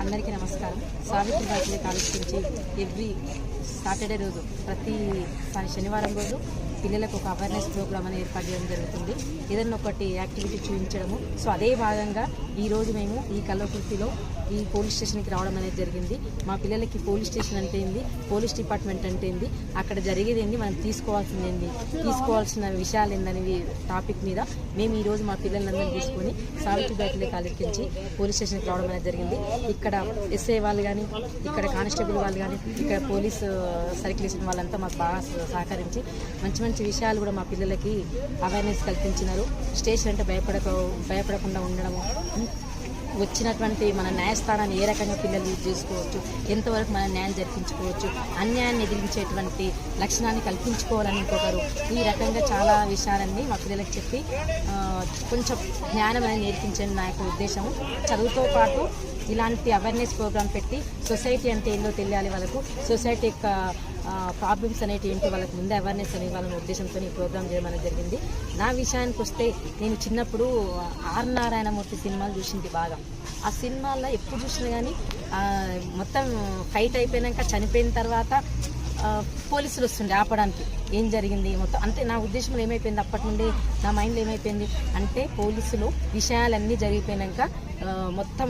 అందరికీ నమస్కారం. సావిత్రి బాధ్యత కాలేజ్ నుంచి ఎవ్రీ సాటర్డే రోజు ప్రతి శనివారం రోజు పిల్లలకు ఒక అవేర్నెస్ ప్రోగ్రామ్ అనేది ఏర్పాటు చేయడం జరుగుతుంది. ఏదైనా ఒకటి యాక్టివిటీ చూపించడము. సో అదే భాగంగా ఈరోజు మేము ఈ కల్లకుర్తిలో ఈ పోలీస్ స్టేషన్కి రావడం అనేది జరిగింది. మా పిల్లలకి పోలీస్ స్టేషన్ అంటే ఏంది? పోలీస్ డిపార్ట్మెంట్ అంటే ఏంది? అక్కడ జరిగేది ఏంది? మనం తీసుకోవాల్సింది ఏంది? తీసుకోవాల్సిన విషయాలు ఏందనేవి టాపిక్ మీద మేము ఈ రోజు మా పిల్లలందరినీ తీసుకొని సావిత్రి బాధ్యత కాలేజ్ పోలీస్ స్టేషన్కి రావడం అనేది జరిగింది. ఇక్కడ ఎస్ఐ వాళ్ళు కానీ ఇక్కడ కానిస్టేబుల్ వాళ్ళు కానీ ఇక్కడ పోలీస్ సర్క్యులేషన్ uh, వాళ్ళంతా మాకు బాగా సహకరించి మంచి మంచి మంచి విషయాలు కూడా మా పిల్లలకి అవేర్నెస్ కల్పించినారు. స్టేషన్ అంటే భయపడక భయపడకుండా ఉండడము. వచ్చినటువంటి మన న్యాయస్థానాన్ని ఏ రకంగా పిల్లలు యూజ్ చేసుకోవచ్చు ఎంతవరకు మన న్యాయం జరిపించుకోవచ్చు అన్యాయాన్ని ఎదిరించేటువంటి లక్షణాన్ని కల్పించుకోవాలని ఇంకొకరు ఈ రకంగా చాలా విషయాలన్నీ మా పిల్లలకు చెప్పి కొంచెం జ్ఞానం అనేది నేర్పించండి నా యొక్క ఉద్దేశము. చదువుతో పాటు ఇలాంటి అవేర్నెస్ ప్రోగ్రామ్ పెట్టి సొసైటీ అంటే ఏందో తెలియాలి వాళ్ళకు. సొసైటీ యొక్క ప్రాబ్లమ్స్ అనేవి ఏంటి వాళ్ళకి ముందే అవేర్నెస్ అనే వాళ్ళ ఉద్దేశంతో ఈ ప్రోగ్రామ్ చేయడం అనేది జరిగింది. నా విషయానికి వస్తే నేను చిన్నప్పుడు ఆర్ నారాయణమూర్తి సినిమాలు చూసింది బాగా. ఆ సినిమాల్లో ఎప్పుడు చూసినా కానీ మొత్తం ఫైట్ అయిపోయినాక చనిపోయిన తర్వాత పోలీసులు వస్తుండే ఆపడానికి. ఏం జరిగింది మొత్తం అంటే నా ఉద్దేశంలో ఏమైపోయింది అప్పటి నుండి నా మైండ్లో ఏమైపోయింది? అంటే పోలీసులు విషయాలన్నీ జరిగిపోయినాక మొత్తం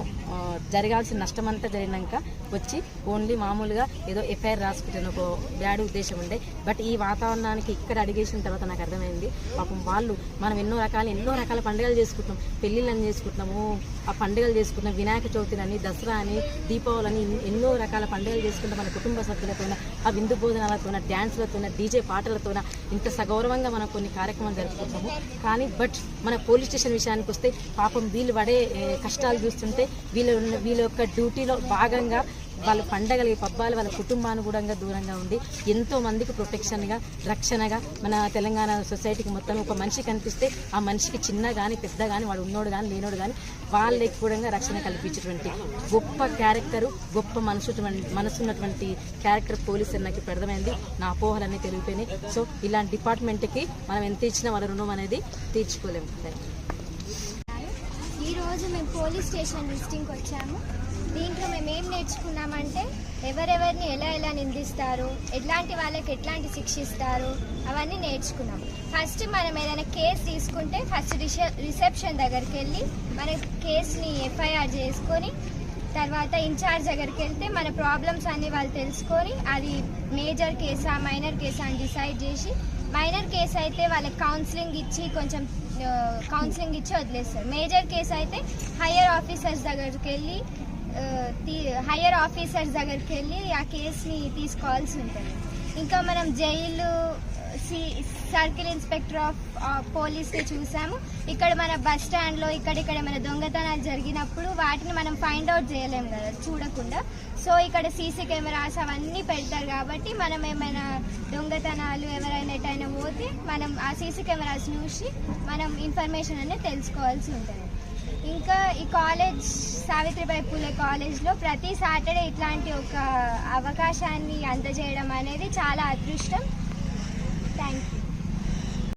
జరగాల్సిన నష్టం అంతా జరిగినాక వచ్చి ఓన్లీ మామూలుగా ఏదో ఎఫ్ఐఆర్ రాసుకుంటాను ఒక బ్యాడ్ ఉద్దేశం ఉండే. బట్ ఈ వాతావరణానికి ఇక్కడ అడిగేసిన తర్వాత నాకు అర్థమైంది. పాపం వాళ్ళు మనం ఎన్నో రకాల ఎన్నో రకాల పండుగలు చేసుకుంటున్నాం. పెళ్ళిళ్ళని చేసుకుంటున్నాము ఆ పండుగలు చేసుకుంటున్నాం. వినాయక చవితిని అని దసరా అని దీపావళి అని ఎన్నో రకాల పండుగలు చేసుకుంటాం మన కుటుంబ సభ్యులతోన ఆ విందు భోజనాలతోన డ్యాన్స్లతోన డీజే పాటలతోన ఇంత సగౌరవంగా మనం కొన్ని కార్యక్రమాలు జరుపుకుంటాము కానీ బట్ మన పోలీస్ స్టేషన్ విషయానికి వస్తే పాపం వీళ్ళు పడే కష్టం కష్టాలు చూస్తుంటే వీళ్ళ వీళ్ళ యొక్క డ్యూటీలో భాగంగా వాళ్ళ పండగలకి పబ్బాలు వాళ్ళ కుటుంబానుగుణంగా కూడా దూరంగా ఉండి ఎంతో మందికి ప్రొటెక్షన్గా రక్షణగా మన తెలంగాణ సొసైటీకి మొత్తం ఒక మనిషి కనిపిస్తే ఆ మనిషికి చిన్న కానీ పెద్ద కానీ వాడు ఉన్నోడు కానీ లేనోడు కానీ వాళ్ళకి కూడా రక్షణ కల్పించేటువంటి గొప్ప క్యారెక్టరు గొప్ప మనసు మనసున్నటువంటి క్యారెక్టర్ పోలీస్ అని నాకు ఇప్పుడు నా అపోహలన్నీ తెలిగిపోయినాయి. సో ఇలాంటి డిపార్ట్మెంట్కి మనం ఎంత ఇచ్చినా వాళ్ళ రుణం అనేది తీర్చుకోలేము. థ్యాంక్ యూ ఈరోజు రోజు మేము పోలీస్ స్టేషన్ విజిటింగ్కి వచ్చాము. దీంట్లో మేము ఏం నేర్చుకున్నామంటే ఎవరెవరిని ఎలా ఎలా నిందిస్తారు ఎట్లాంటి వాళ్ళకి ఎట్లాంటి శిక్షిస్తారు అవన్నీ నేర్చుకున్నాం. ఫస్ట్ మనం ఏదైనా కేసు తీసుకుంటే ఫస్ట్ రిసెప్షన్ దగ్గరికి వెళ్ళి మన కేసుని ఎఫ్ఐఆర్ చేసుకొని తర్వాత ఇన్ఛార్జ్ దగ్గరికి వెళ్తే మన ప్రాబ్లమ్స్ అన్నీ వాళ్ళు తెలుసుకొని అది మేజర్ కేసా మైనర్ కేసా అని డిసైడ్ చేసి మైనర్ కేసు అయితే వాళ్ళకి కౌన్సిలింగ్ ఇచ్చి కొంచెం కౌన్సిలింగ్ ఇచ్చి వదిలేస్తారు. మేజర్ కేసు అయితే హయ్యర్ ఆఫీసర్స్ దగ్గరికి వెళ్ళి హయ్యర్ ఆఫీసర్స్ దగ్గరికి వెళ్ళి ఆ కేసుని తీసుకోవాల్సి ఉంటుంది. ఇంకా మనం జైలు సర్కిల్ ఇన్స్పెక్టర్ ఆఫ్ పోలీస్ని చూసాము. ఇక్కడ మన బస్ స్టాండ్లో ఇక్కడ మన దొంగతనాలు జరిగినప్పుడు వాటిని మనం ఫైండ్ అవుట్ చేయలేము కదా చూడకుండా. సో ఇక్కడ సీసీ కెమెరాస్ అవన్నీ పెడతారు కాబట్టి మనం ఏమైనా దొంగతనాలు ఎవరైనా ఎటైనా పోతే మనం ఆ సీసీ కెమెరాస్ చూసి మనం ఇన్ఫర్మేషన్ అనేది తెలుసుకోవాల్సి ఉంటుంది. ఇంకా ఈ కాలేజ్ సావిత్రిబాయి పూలే కాలేజ్లో ప్రతి సాటర్డే ఇట్లాంటి ఒక అవకాశాన్ని అందజేయడం అనేది చాలా అదృష్టం. Thank you.